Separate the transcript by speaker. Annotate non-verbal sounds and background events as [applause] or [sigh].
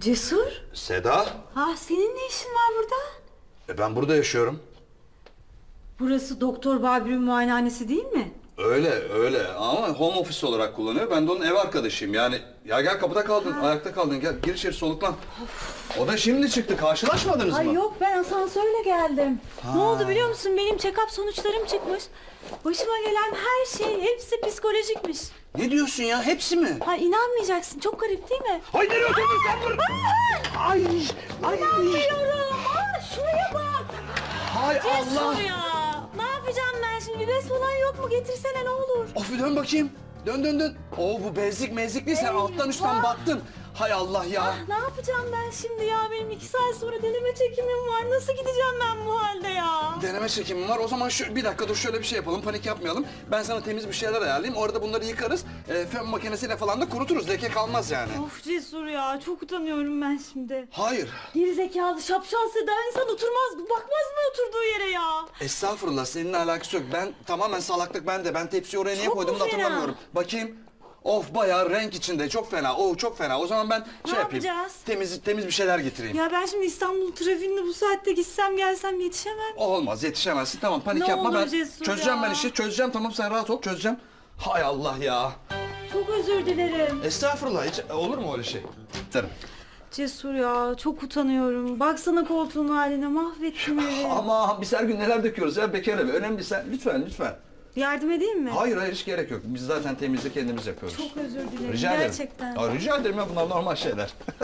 Speaker 1: Cesur?
Speaker 2: Seda,
Speaker 1: Ha senin ne işin var burada?
Speaker 2: e ben burada yaşıyorum.
Speaker 1: Burası Doktor Babür'ün muayenehanesi değil mi?
Speaker 2: Öyle öyle ama home office olarak kullanıyor. Ben de onun ev arkadaşıyım. Yani ya gel kapıda kaldın, ayakta kaldın. Gel gir içeri soluklan. O da şimdi çıktı. Karşılaşmadınız
Speaker 1: Ay
Speaker 2: mı?
Speaker 1: yok ben asansörle geldim. Ne oldu biliyor musun? Benim check-up sonuçlarım çıkmış. Başıma gelen her şey hepsi psikolojikmiş.
Speaker 2: Ne diyorsun ya? Hepsi mi?
Speaker 1: Ha inanmayacaksın. Çok garip değil mi?
Speaker 2: Hay nereye oturdun sen dur? Ay, ay.
Speaker 1: İnanmıyorum. Aa, şuraya bak.
Speaker 2: Hay
Speaker 1: Cesur
Speaker 2: Allah.
Speaker 1: ya. Bez falan yok mu? Getirsene ne olur.
Speaker 2: Of bir dön bakayım. Dön dön dön. Oo bu bezlik mezlik değil. Sen
Speaker 1: Eyvah.
Speaker 2: alttan üstten baktın. Hay Allah ya.
Speaker 1: Ah, ne yapacağım ben şimdi ya? Benim iki saat sonra deneme çekimim var. Nasıl gideceğim ben bu halde ya?
Speaker 2: Deneme çekimim var. O zaman şu bir dakika dur şöyle bir şey yapalım. Panik yapmayalım. Ben sana temiz bir şeyler ayarlayayım. Orada bunları yıkarız. E, fön makinesiyle falan da kuruturuz. Leke kalmaz yani.
Speaker 1: Of Cesur ya. Çok utanıyorum ben şimdi.
Speaker 2: Hayır.
Speaker 1: Gerizekalı şapşal Seda insan oturmaz. Bakmaz mı oturduğu yere ya?
Speaker 2: Estağfurullah seninle alakası yok. Ben tamamen salaklık bende. Ben tepsiyi oraya niye
Speaker 1: Çok mu
Speaker 2: da
Speaker 1: fena?
Speaker 2: hatırlamıyorum. Bakayım. Of bayağı renk içinde. Çok fena. Oh çok fena. O zaman ben
Speaker 1: Ne
Speaker 2: şey yapayım.
Speaker 1: yapacağız?
Speaker 2: Temiz temiz bir şeyler getireyim.
Speaker 1: Ya ben şimdi İstanbul trafiğinde bu saatte gitsem gelsem yetişemem.
Speaker 2: O olmaz yetişemezsin. Tamam panik
Speaker 1: Ne
Speaker 2: yapma
Speaker 1: olur
Speaker 2: ben
Speaker 1: Cesur
Speaker 2: çözeceğim
Speaker 1: ya.
Speaker 2: ben işi. Çözeceğim tamam sen rahat ol çözeceğim. Hay Allah ya.
Speaker 1: Çok özür dilerim.
Speaker 2: Estağfurullah hiç olur mu öyle şey? Derim.
Speaker 1: Cesur ya çok utanıyorum. Baksana koltuğun haline mahvettin evi.
Speaker 2: Ama biz her gün neler döküyoruz ya bekar evi. Önemli sen. Lütfen lütfen.
Speaker 1: Yardım edeyim mi?
Speaker 2: Hayır hayır hiç gerek yok. Biz zaten temizliği kendimiz yapıyoruz.
Speaker 1: Çok özür dilerim
Speaker 2: Rica ederim.
Speaker 1: gerçekten.
Speaker 2: Aa, rica ederim ya bunlar normal şeyler. [laughs]